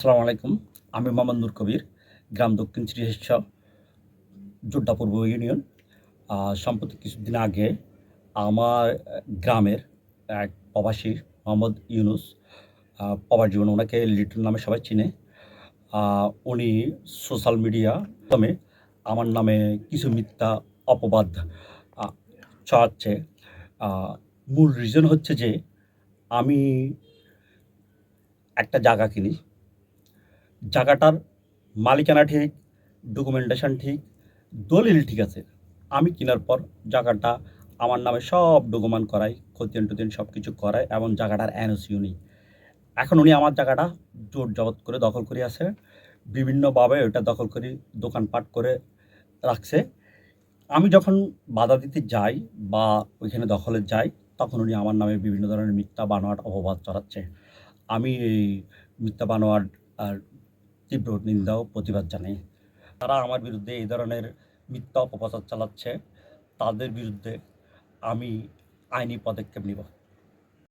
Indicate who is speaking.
Speaker 1: আসসালামু আলাইকুম। আমি মোহাম্মদ নূর কবির, গ্রাম দক্ষিণ চিকিৎসা জোড্ডা পূর্ব ইউনিয়ন। সম্প্রতি কিছুদিন আগে আমার গ্রামের এক প্রবাসী মোহাম্মদ ইউনুস প্রবাস জীবন ওনাকে লিটন নামে সবাই চিনে। উনি সোশ্যাল মিডিয়া মাধ্যমে আমার নামে কিছু মিথ্যা অপবাদ ছড়াচ্ছে। মূল রিজন হচ্ছে যে আমি একটা জায়গা কিনি জায়গাটার মালিকানা ঠিক ডকুমেন্টেশন ঠিক, দলিল ঠিক আছে। আমি কেনার পর জায়গাটা আমার নামে সব ডকুমেন্ট করাই, খতিয়ান টতিয়ান সব কিছু করায় এবং জায়গাটার এনওসিও নেই। এখন উনি আমার জায়গাটা জোর জবত করে দখল করে আছে, বিভিন্নভাবে ওটা দখল করে দোকানপাট করে রাখছে। আমি যখন বাধা দিতে যাই বা ওইখানে দখলে যাই, তখন উনি আমার নামে বিভিন্ন ধরনের মিথ্যা বানোয়াট অপবাদ চড়াচ্ছে আমি এই মিথ্যা বানোয়াট আর তীব্র নিন্দা ও প্রতিবাদ জানাই। তারা আমার বিরুদ্ধে এই ধরনের মিথ্যা অপপ্রচার চালাচ্ছে। তাদের বিরুদ্ধে আমি আইনি পদক্ষেপ নিব।